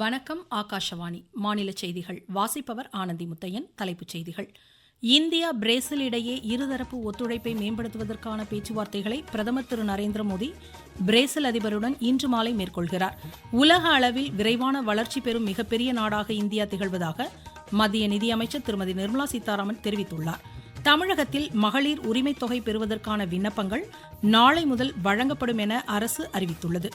வணக்கம் ஆகாஷவாணி. மாநில செய்திகள். வாசிப்பவர் ஆனந்தி முத்தையன். தலைப்புச் செய்திகள். இந்தியா பிரேசில் இடையே இருதரப்பு ஒத்துழைப்பை மேம்படுத்துவதற்கான பேச்சுவார்த்தைகளை பிரதமர் திரு. நரேந்திர மோடி பிரேசில் அதிபருடன் இன்று மாலை மேற்கொள்கிறார். உலக அளவில் விரைவான வளர்ச்சி பெறும் மிகப்பெரிய நாடாக இந்தியா திகழ்வதாக மத்திய நிதியமைச்சர் திருமதி நிர்மலா சீதாராமன் தெரிவித்துள்ளார். தமிழகத்தில் மகளிர் உரிமைத் தொகை பெறுவதற்கான விண்ணப்பங்கள் நாளை முதல் வழங்கப்படும் என அரசு அறிவித்துள்ளது.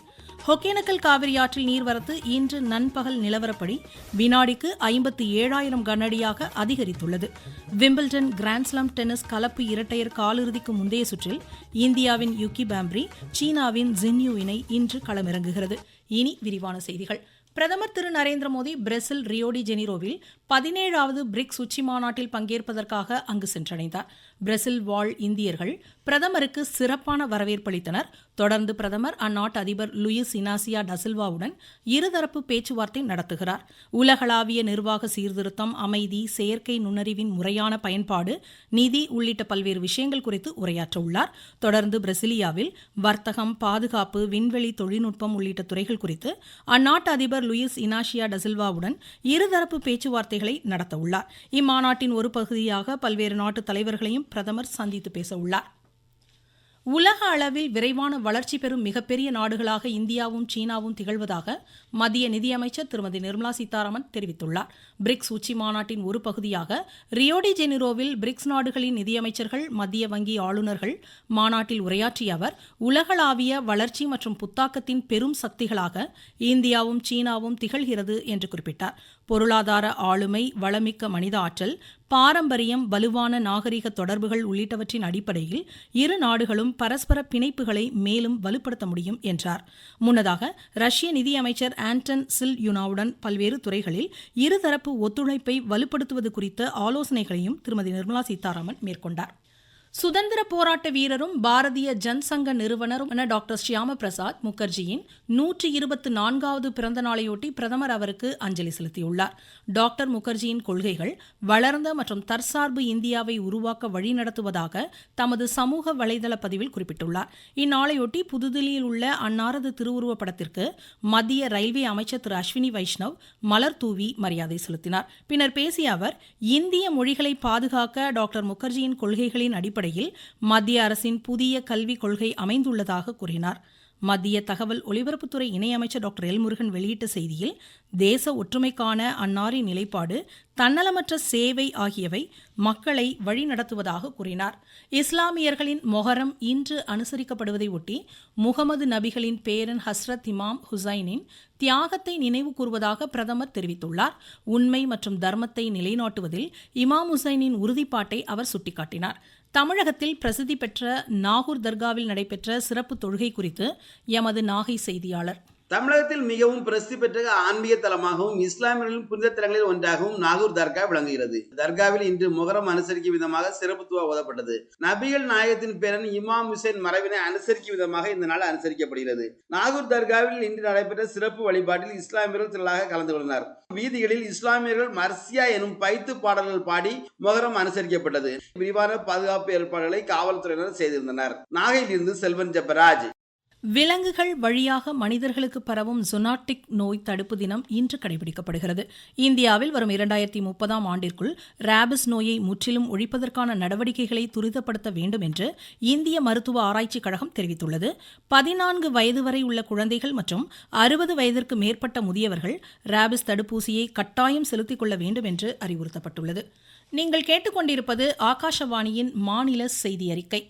ஒகேனக்கல் காவிரி ஆற்றில் நீர்வரத்து இன்று நண்பகல் நிலவரப்படி வினாடிக்கு ஐம்பத்தி ஏழாயிரம் கனஅடியாக அதிகரித்துள்ளது. விம்பிள்டன் கிராண்ட்ஸ்லாம் டென்னிஸ் கலப்பு இரட்டையர் காலிறுதிக்கு முந்தைய சுற்றில் இந்தியாவின் யுக்கி பாம்ப்ரி சீனாவின் ஜின்யூ இணை இன்று களமிறங்குகிறது. இனி விரிவான செய்திகள். பிரதமர் திரு நரேந்திர மோடி பிரேசில் ரியோடி ஜெனிரோவில் பதினேழாவது பிரிக்ஸ் உச்சி மாநாட்டில் பங்கேற்பதற்காக அங்கு சென்றடைந்தார். பிரேசில் வாழ் இந்தியர்கள் பிரதமருக்கு சிறப்பான வரவேற்பளித்தனர் தொடர்ந்து பிரதமர் அந்நாட்டு அதிபர் லூயிஸ் இனாசியா டசில்வாவுடன் இருதரப்பு பேச்சுவார்த்தை நடத்துகிறார். உலகளாவிய நிர்வாக சீர்திருத்தம் அமைதி செயற்கை நுண்ணறிவின் முறையான பயன்பாடு நிதி உள்ளிட்ட பல்வேறு விஷயங்கள் குறித்து உரையாற்ற உள்ளார். தொடர்ந்து பிரசிலியாவில் வர்த்தகம் பாதுகாப்பு விண்வெளி தொழில்நுட்பம் உள்ளிட்ட துறைகள் குறித்து அந்நாட்டு அதிபர் லூயிஸ் இனாஷியா டசில்வாவுடன் இருதரப்பு பேச்சுவார்த்தைகளை நடத்த உள்ளார் இம்மாநாட்டின் ஒரு பகுதியாக பல்வேறு நாட்டு தலைவர்களையும் பிரதமர் சந்தித்து பேச உள்ளார் உலக அளவில் விரைவான வளர்ச்சி பெறும் மிகப்பெரிய நாடுகளாக இந்தியாவும் சீனாவும் திகழ்வதாக மத்திய நிதியமைச்சர் திருமதி நிர்மலா சீதாராமன் தெரிவித்துள்ளார். பிரிக்ஸ் உச்சி மாநாட்டின் ஒரு பகுதியாக ரியோடி ஜெனிரோவில் பிரிக்ஸ் நாடுகளின் நிதியமைச்சர்கள் மத்திய வங்கி ஆளுநர்கள் மாநாட்டில் உரையாற்றிய அவர் உலகளாவிய வளர்ச்சி மற்றும் புத்தாக்கத்தின் பெரும் சக்திகளாக இந்தியாவும் சீனாவும் திகழ்கிறது என்று குறிப்பிட்டார். பொருளாதார ஆளுமை வளமிக்க மனித ஆற்றல் பாரம்பரியம் வலுவான நாகரிக தொடர்புகள் உள்ளிட்டவற்றின் அடிப்படையில் இரு நாடுகளும் பரஸ்பர பிணைப்புகளை மேலும் வலுப்படுத்த முடியும் என்றார். முன்னதாக ரஷ்ய நிதியமைச்சர் ஆண்டன் சில் யுனாவுடன் பல்வேறு துறைகளில் இருதரப்பு ஒத்துழைப்பை வலுப்படுத்துவது குறித்த ஆலோசனைகளையும் திருமதி நிர்மலா சீதாராமன் மேற்கொண்டார். சுதந்திர போராட்ட வீரரும் பாரதிய ஜன்சங்க நிறுவனரும் டாக்டர் ஷியாம பிரசாத் முகர்ஜியின் நூற்றி இருபத்தி நான்காவது பிறந்த நாளையொட்டி பிரதமர் அவருக்கு அஞ்சலி செலுத்தியுள்ளார். டாக்டர் முகர்ஜியின் கொள்கைகள் வளர்ந்த மற்றும் தற்சார்பு இந்தியாவை உருவாக்க வழிநடத்துவதாக தமது சமூக வலைதள பதிவில் குறிப்பிட்டுள்ளார். இந்நாளையொட்டி புதுதில்லியில் உள்ள அன்னாரது திருவுருவப் படத்திற்கு மத்திய ரயில்வே அமைச்சர் திரு அஸ்வினி வைஷ்ணவ் மலர் தூவி மரியாதை செலுத்தினார். பின்னர் பேசிய அவர் இந்திய மொழிகளை பாதுகாக்க டாக்டர் முகர்ஜியின் கொள்கைகளின் அடிப்படை அடிப்படையில் மத்திய அரசின் புதிய கல்விக் கொள்கை அமைந்துள்ளதாக கூறினார். மத்திய தகவல் ஒலிபரப்புத்துறை இணையமைச்சர் டாக்டர் எல் முருகன் வெளியிட்ட செய்தியில் தேச ஒற்றுமைக்கான அன்னாரின் நிலைப்பாடு தன்னலமற்ற சேவை ஆகியவை மக்களை வழிநடத்துவதாக கூறினார். இஸ்லாமியர்களின் மொஹரம் இன்று அனுசரிக்கப்படுவதை ஒட்டி முகமது நபிகளின் பேரன் ஹஸ்ரத் இமாம் ஹுசைனின் தியாகத்தை நினைவு கூறுவதாக பிரதமர் தெரிவித்துள்ளார். உண்மை மற்றும் தர்மத்தை நிலைநாட்டுவதில் இமாம் ஹுசைனின் உறுதிப்பாட்டை அவர் சுட்டிக்காட்டினார். தமிழகத்தில் பிரசித்தி பெற்ற நாகூர் தர்காவில் நடைபெற்ற சிறப்பு தொழுகை குறித்து எமது நாகை செய்தியாளர். தமிழகத்தில் மிகவும் பிரசித்தி பெற்ற ஆன்மீக தலமாகவும் இஸ்லாமியர்களின் புனித தலங்களில் ஒன்றாகவும் நாகூர் தர்கா விளங்குகிறது. தர்காவில் இன்று முகரம் அனுசரிக்கும் விதமாக சிறப்பு துவா ஓதப்பட்டது. நபிகள் நாயகத்தின் பேரன் இமாம் ஹுசேன் மரபினை அனுசரிக்கும் விதமாக இந்த நாள் அனுசரிக்கப்படுகிறது. நாகூர் தர்காவில் இன்று நடைபெற்ற சிறப்பு வழிபாட்டில் இஸ்லாமியர்கள் திரளாக கலந்து கொண்டனர். வீதிகளில் இஸ்லாமியர்கள் மர்சியா எனும் பைத்து பாடல்கள் பாடி முகரம் அனுசரிக்கப்பட்டது. விரிவான பாதுகாப்பு ஏற்பாடுகளை காவல்துறையினர் செய்திருந்தனர். நாகையிலிருந்து செல்வன் ஜெபராஜ். விலங்குகள் வழியாக மனிதர்களுக்கு பரவும் ஜொனாட்டிக் நோய் தடுப்பு தினம் இன்று கடைபிடிக்கப்படுகிறது. இந்தியாவில் வரும் இரண்டாயிரத்தி முப்பதாம் ஆண்டிற்குள் ராபிஸ் நோயை முற்றிலும் ஒழிப்பதற்கான நடவடிக்கைகளை துரிதப்படுத்த வேண்டும் என்று இந்திய மருத்துவ ஆராய்ச்சிக் கழகம் தெரிவித்துள்ளது. பதினான்கு வயது வரை உள்ள குழந்தைகள் மற்றும் அறுபது வயதிற்கு மேற்பட்ட முதியவர்கள் ராபிஸ் தடுப்பூசியை கட்டாயம் செலுத்திக் கொள்ள வேண்டும் என்று அறிவுறுத்தப்பட்டுள்ளது. நீங்கள் கேட்டுக்கொண்டிருப்பது ஆகாஷவாணியின் மாநில செய்தி அறிக்கை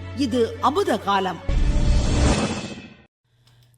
இது அமுத காலம்.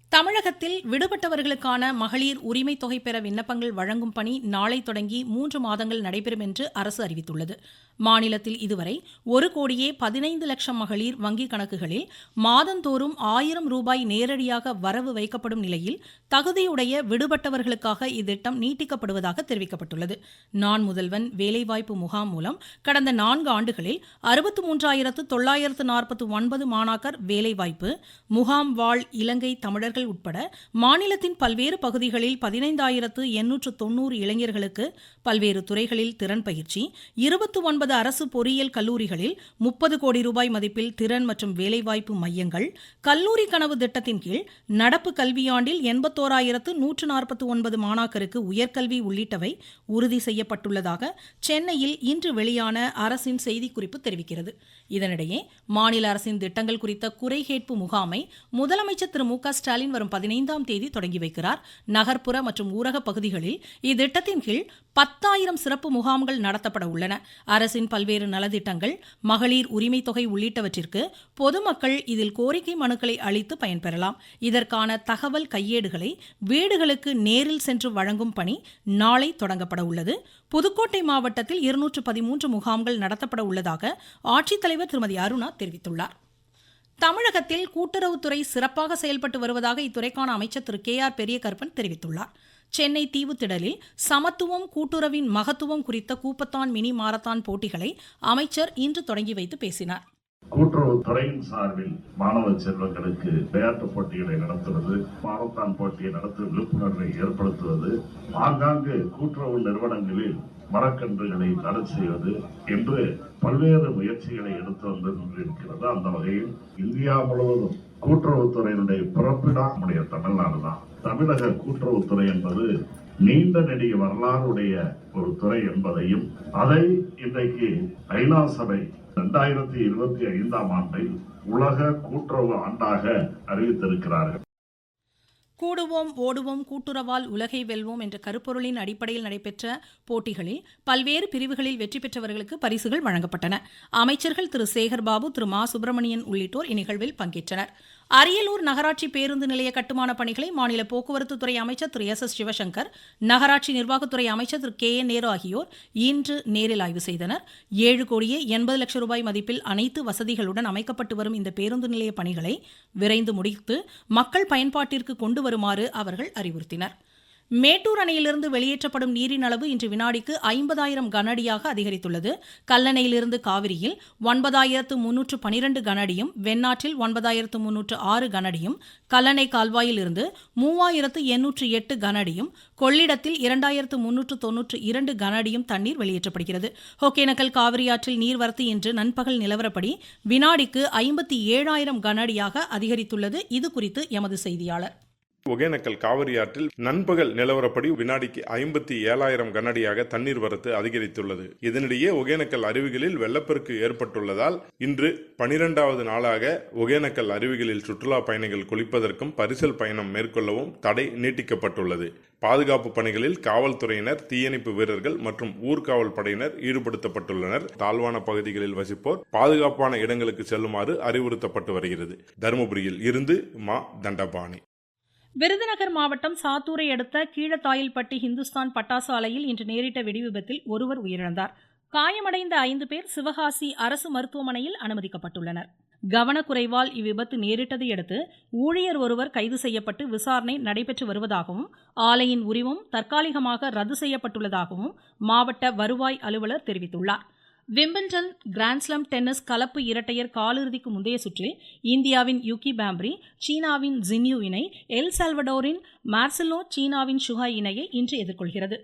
தமிழகத்தில் விடுபட்டவர்களுக்கான மகளிர் உரிமை தொகை பெற விண்ணப்பங்கள் வழங்கும் பணி நாளை தொடங்கி மூன்று மாதங்கள் நடைபெறும் என்று அரசு அறிவித்துள்ளது. மாநிலத்தில் இதுவரை ஒரு கோடியே பதினைந்து லட்சம் மகளிர் வங்கிக் கணக்குகளில் மாதந்தோறும் ஆயிரம் ரூபாய் நேரடியாக வரவு வைக்கப்படும் நிலையில் தகுதியுடைய விடுபட்டவர்களுக்காக இத்திட்டம் நீட்டிக்கப்படுவதாக தெரிவிக்கப்பட்டுள்ளது. நான் முதல்வன் வேலைவாய்ப்பு முகாம் மூலம் கடந்த நான்கு ஆண்டுகளில் அறுபத்து மூன்றாயிரத்து தொள்ளாயிரத்து நாற்பத்து ஒன்பது மாணாக்கர் வேலைவாய்ப்பு முகாம் வாழ் இலங்கை தமிழர்கள் உட்பட மாநிலத்தின் பல்வேறு பகுதிகளில் பதினைந்தாயிரத்து எண்ணூற்று தொன்னூறு இளைஞர்களுக்கு பல்வேறு துறைகளில் திறன் பயிற்சி இருபத்தி ஒன்பது ஐம்பது அரசு பொறியியல் கல்லூரிகளில் முப்பது கோடி ரூபாய் மதிப்பில் திறன் மற்றும் வேலைவாய்ப்பு மையங்கள் கல்லூரி கனவு திட்டத்தின் கீழ் நடப்பு கல்வியாண்டில் எண்பத்தோராயிரத்து நூற்று நாற்பத்தி ஒன்பது மாணாக்கருக்கு உயர்கல்வி உள்ளிட்டவை உறுதி செய்யப்பட்டுள்ளதாக சென்னையில் இன்று வெளியான அரசின் செய்திக்குறிப்பு தெரிவிக்கிறது. இதனிடையே மாநில அரசின் திட்டங்கள் குறித்த குறை கேட்பு முகாமை முதலமைச்சர் திரு மு ஸ்டாலின் வரும் பதினைந்தாம் தேதி தொடங்கி வைக்கிறார். நகர்ப்புற மற்றும் ஊரக பகுதிகளில் இத்திட்டத்தின் கீழ் பத்தாயிரம் சிறப்பு முகாம்கள் நடத்தப்பட உள்ளன. அரசு அரசின் பல்வேறு நலத்திட்டங்கள் மகளிர் உரிமை தொகை உள்ளிட்டவற்றிற்கு பொதுமக்கள் இதில் கோரிக்கை மனுக்களை அளித்து பயன்பெறலாம். இதற்கான தகவல் கையேடுகளை வீடுகளுக்கு நேரில் சென்று வழங்கும் பணி நாளை தொடங்கப்பட உள்ளது. புதுக்கோட்டை மாவட்டத்தில் இருநூற்று பதிமூன்று முகாம்கள் நடத்தப்பட உள்ளதாக ஆட்சித்தலைவர் திருமதி அருணா தெரிவித்துள்ளார். தமிழகத்தில் கூட்டுறவுத்துறை சிறப்பாக செயல்பட்டு வருவதாக இத்துறைக்கான அமைச்சர் திரு கே ஆர் பெரியகருப்பன் தெரிவித்துள்ளார். சென்னை தீவுத்திடலில் சமத்துவம் கூட்டுறவின் மகத்துவம் குறித்த கூப்பத்தான் மினி மாரத்தான் போட்டிகளை அமைச்சர் இன்று தொடங்கி வைத்து பேசினார். கூட்டுறவு துறையின் சார்பில் மாணவ செல்வங்களுக்கு விளையாட்டுப் போட்டிகளை நடத்துவது மாரத்தான் போட்டியை நடத்தும் விழிப்புணர்வை ஏற்படுத்துவது ஆங்காங்கு கூட்டுறவு நிறுவனங்களில் மரக்கன்றுகளை தடை செய்வது என்று பல்வேறு முயற்சிகளை எடுத்து வந்து கொண்டிருக்கிறது அந்த வகையில் இந்தியா முழுவதும் கூட்டுறவுத்துறையினுடைய பிறப்பிடம் நம்முடைய தமிழ்நாடு தான். தமிழக கூட்டுறவுத்துறை என்பது நீண்ட நெடிய வரலாறுடைய ஒரு துறை என்பதையும் அதை இன்றைக்கு ஐநா சபை இரண்டாயிரத்தி இருபத்தி ஐந்தாம் ஆண்டை உலக கூட்டுறவு ஆண்டாக அறிவித்திருக்கிறார்கள். கூடுவோம் ஓடுவோம் கூட்டுறவால் உலகை வெல்வோம் என்ற கருப்பொருளின் அடிப்படையில் நடைபெற்ற போட்டிகளில் பல்வேறு பிரிவுகளில் வெற்றி பெற்றவர்களுக்கு பரிசுகள் வழங்கப்பட்டன. அமைச்சர்கள் திரு சேகர்பாபு திரு மா சுப்பிரமணியன் உள்ளிட்டோர் இந்நிகழ்வில் பங்கேற்றனர். அரியலூர் நகராட்சி பேருந்து நிலைய கட்டுமான பணிகளை மாநில போக்குவரத்து துறை அமைச்சர் திரு எஸ் எஸ் சிவசங்கர் நகராட்சி நிர்வாகத்துறை அமைச்சர் திரு கே என் நேரு ஆகியோர் இன்று நேரில் ஆய்வு செய்தனர். ஏழு கோடியே எண்பது லட்சம் ரூபாய் மதிப்பில் அனைத்து வசதிகளுடன் அமைக்கப்பட்டு வரும் இந்த பேருந்து நிலைய பணிகளை விரைந்து முடித்து மக்கள் பயன்பாட்டிற்கு கொண்டு வருமாறு அவர்கள் அறிவுறுத்தினர். மேட்டூர் அணையிலிருந்து வெளியேற்றப்படும் நீரின் அளவு இன்று வினாடிக்கு ஐம்பதாயிரம் கனஅடியாக அதிகரித்துள்ளது. கல்லணையிலிருந்து காவிரியில் ஒன்பதாயிரத்து முன்னூற்று பனிரெண்டு கனஅடியும் வெண்ணாற்றில் ஒன்பதாயிரத்து முன்னூற்று ஆறு கனஅடியும் கல்லணை கால்வாயிலிருந்து மூவாயிரத்து எண்ணூற்று எட்டு கனஅடியும் கொள்ளிடத்தில் இரண்டாயிரத்து முன்னூற்று தொன்னூற்று இரண்டு கனஅடியும் தண்ணீர் வெளியேற்றப்படுகிறது. ஒகேனக்கல் காவிரியாற்றில் நீர்வரத்து இன்று நண்பகல் நிலவரப்படி வினாடிக்கு ஐம்பத்தி ஏழாயிரம் கனஅடியாக அதிகரித்துள்ளது. இது குறித்து எமது செய்தியாளர். ஒகேனக்கல் காவிரி ஆற்றில் நண்பகல் நிலவரப்படி வினாடிக்கு ஐம்பத்தி ஏழாயிரம் கனஅடியாக தண்ணீர் வரத்து அதிகரித்துள்ளது. இதனிடையே ஒகேனக்கல் அருவிகளில் வெள்ளப்பெருக்கு ஏற்பட்டுள்ளதால் இன்று பனிரெண்டாவது நாளாக ஒகேனக்கல் அருவிகளில் சுற்றுலா பயணிகள் குளிப்பதற்கும் பரிசல் பயணம் மேற்கொள்ளவும் தடை நீட்டிக்கப்பட்டுள்ளது. பாதுகாப்பு பணிகளில் காவல்துறையினர் தீயணைப்பு வீரர்கள் மற்றும் ஊர்காவல் படையினர் ஈடுபடுத்தப்பட்டுள்ளனர். தாழ்வான பகுதிகளில் வசிப்போர் பாதுகாப்பான இடங்களுக்கு செல்லுமாறு அறிவுறுத்தப்பட்டு வருகிறது. தருமபுரியில் இருந்து மா. தண்டபாணி. விருதுநகர் மாவட்டம் சாத்தூரை அடுத்த கீழத்தாயில்பட்டி ஹிந்துஸ்தான் பட்டாசு ஆலையில் இன்று நேரிட்ட வெடிவிபத்தில் ஒருவர் உயிரிழந்தார். காயமடைந்த ஐந்து பேர் சிவகாசி அரசு மருத்துவமனையில் அனுமதிக்கப்பட்டுள்ளனர். கவனக்குறைவால் இவ்விபத்து நேரிட்டதை அடுத்து ஊழியர் ஒருவர் கைது செய்யப்பட்டு விசாரணை நடைபெற்று வருவதாகவும் ஆலையின் உரிமம் தற்காலிகமாக ரத்து செய்யப்பட்டுள்ளதாகவும் மாவட்ட வருவாய் அலுவலர் தெரிவித்துள்ளார். விம்பிள்டன் கிராண்ட்ஸ்லாம் டென்னிஸ் கலப்பு இரட்டையர் காலிறுதிக்கு முந்தைய சுற்றில் இந்தியாவின் யுகி பாம்ப்ரி சீனாவின் ஜின்யூ இணை எல் சால்வடோரின் மார்சிலோ சீனாவின் ஷுஹா இணையை இன்று எதிர்கொள்கிறது.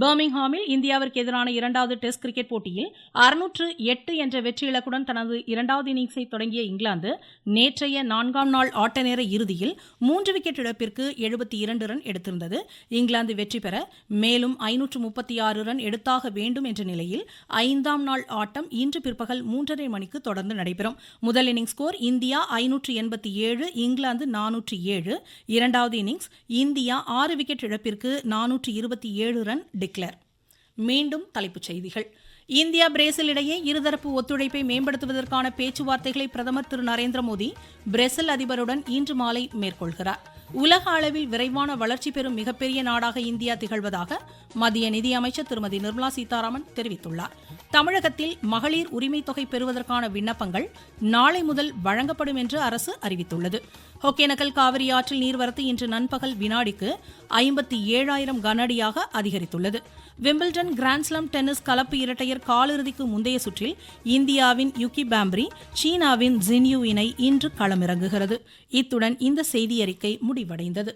பர்மிங்ஹாமில் இந்தியாவிற்கு எதிரான இரண்டாவது டெஸ்ட் கிரிக்கெட் போட்டியில் அறுநூற்று எட்டு என்ற வெற்றி இலக்குடன் தனது இரண்டாவது இன்னிங்ஸை தொடங்கிய இங்கிலாந்து நேற்றைய நான்காம் நாள் ஆட்ட நேர இறுதியில் மூன்று விக்கெட் இழப்பிற்கு எழுபத்தி இரண்டு ரன் எடுத்திருந்தது. இங்கிலாந்து வெற்றி பெற மேலும் ஐநூற்று முப்பத்தி ஆறு ரன் எடுத்தாக வேண்டும் என்ற நிலையில் ஐந்தாம் நாள் ஆட்டம் இன்று பிற்பகல் மூன்றரை மணிக்கு தொடர்ந்து நடைபெறும். முதல் இன்னிங்ஸ் ஸ்கோர் இந்தியா ஐநூற்று எண்பத்தி ஏழு இங்கிலாந்து நானூற்று ஏழு. இரண்டாவது இன்னிங்ஸ் இந்தியா ஆறு விக்கெட் இழப்பிற்கு நானூற்று இருபத்தி ஏழு ரன் டிக்ளேர் மீண்டும் தலைப்புச் செய்திகள். இந்தியா பிரேசில் இடையே இருதரப்பு ஒத்துழைப்பை மேம்படுத்துவதற்கான பேச்சுவார்த்தைகளை பிரதமர் திரு நரேந்திர மோடி பிரேசில் அதிபருடன் இன்று மாலை மேற்கொள்கிறார். உலக அளவில் விரைவான வளர்ச்சி பெறும் மிகப்பெரிய நாடாக இந்தியா திகழ்வதாக மத்திய நிதியமைச்சர் திருமதி நிர்மலா சீதாராமன் தெரிவித்துள்ளார். தமிழகத்தில் மகளிர் உரிமை தொகை பெறுவதற்கான விண்ணப்பங்கள் நாளை முதல் வழங்கப்படும் என்று அரசு அறிவித்துள்ளது. ஒகேனக்கல் காவிரி ஆற்றில் நீர்வரத்து இன்று நண்பகல் வினாடிக்கு ஐம்பத்தி ஏழாயிரம் கனஅடியாக அதிகரித்துள்ளது. விம்பிள்டன் கிராண்ட்ஸ்லாம் டென்னிஸ் கலப்பு இரட்டையர் காலிறுதிக்கு முந்தைய சுற்றில் இந்தியாவின் யுகி பாம்ப்ரி சீனாவின் ஜின்யூ இணை இன்று களமிறங்குகிறது. இத்துடன் இந்த செய்தியறிக்கை முடிவடைந்தது